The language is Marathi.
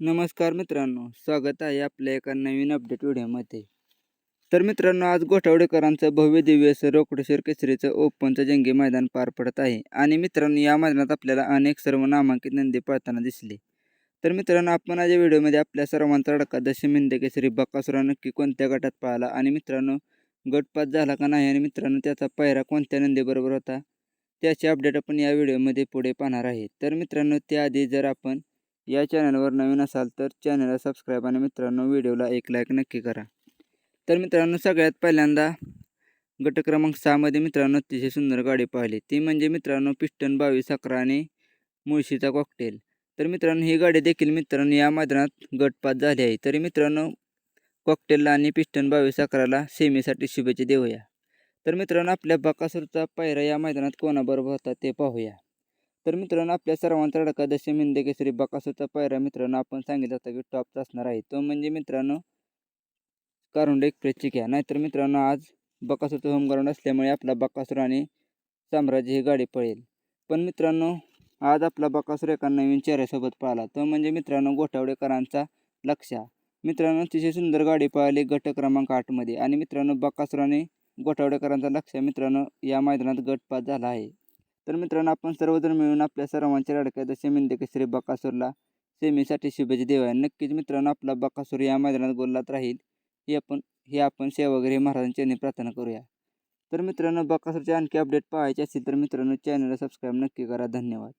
नमस्कार मित्रांनो स्वागत आहे आपल्या एका नवीन अपडेट व्हिडिओमध्ये. तर मित्रांनो आज गोठावडेकरांचं भव्य दिव्य असं रोकडेश्वर केसरीचं ओपनचं जंगी मैदान पार पडत आहे. आणि मित्रांनो या मैदानात आपल्याला अनेक सर्व नामांकित नंदी पळताना दिसले. तर मित्रांनो आपण आज या व्हिडिओमध्ये आपल्या सर्वांचा अडका दशमिंद केसरी बकासुरा नक्की कोणत्या गटात पाळला आणि मित्रांनो गटपात झाला का नाही? आणि मित्रांनो त्याचा पायरा कोणत्या नंदीबरोबर होता? त्याची अपडेट आपण या व्हिडिओमध्ये पुढे पाहणार आहे. तर मित्रांनो त्याआधी जर आपण या चॅनलवर नवीन असाल तर चॅनलला सबस्क्राईब आणि मित्रांनो व्हिडिओला एक लाईक नक्की करा. तर मित्रांनो सगळ्यात पहिल्यांदा गट क्रमांक सहामध्ये मित्रांनो अतिशय सुंदर गाडी पाहिली. ती म्हणजे मित्रांनो पिस्टन बावीस अकरा आणि मुळशीचा कॉकटेल तर मित्रांनो ही गाडी देखील मित्रांनो या मैदानात गटपात झाली आहे. तरी मित्रांनो कॉकटेलला आणि पिस्टन बावीस अकराला सेमीसाठी शुभेच्छा देऊया. तर मित्रांनो आपल्या बकासूरचा पायरा या मैदानात कोणाबरोबर होता ते पाहूया. तर मित्रांनो आपल्या सर्वांचा अडका दशमी हिंद केसरी बकासूरचा पायरा मित्रांनो आपण सांगितलं होतं की टॉपचा असणार आहे. तो म्हणजे मित्रांनो कारुंड एक्सप्रेसची घ्या. नाहीतर मित्रांनो आज बकासूरचं होम ग्राउंड असल्यामुळे आपला बकासूर आणि साम्राज्य ही गाडी पळेल. पण मित्रांनो आज आपला बकासूर एका नवीन चेहऱ्यासोबत पळाला तो म्हणजे मित्रांनो गोठावडेकरांचा लक्षा मित्रांनो अतिशय सुंदर गाडी पळाली गट क्रमांक आठमध्ये आणि मित्रांनो बकासुराने गोठावडेकरांचा लक्ष मित्रांनो या मैदानात गटपात झाला आहे. तर मित्रांनो आपण सर्वजण मिळून आपल्या सर्वांच्या लढक्या दशमी मिंद केसरी बकासूरला सेमीसाठी शुभेच्छा देऊया. नक्कीच मित्रांनो आपला बकासूर या मैदानात गोल्लात राहील हे आपण हे आपण सेवागिरी महाराजांच्या यांनी प्रार्थना करूया. तर मित्रांनो बकासूरचे आणखी अपडेट पाहायचे असतील तर मित्रांनो चॅनलला सबस्क्राईब नक्की करा. धन्यवाद.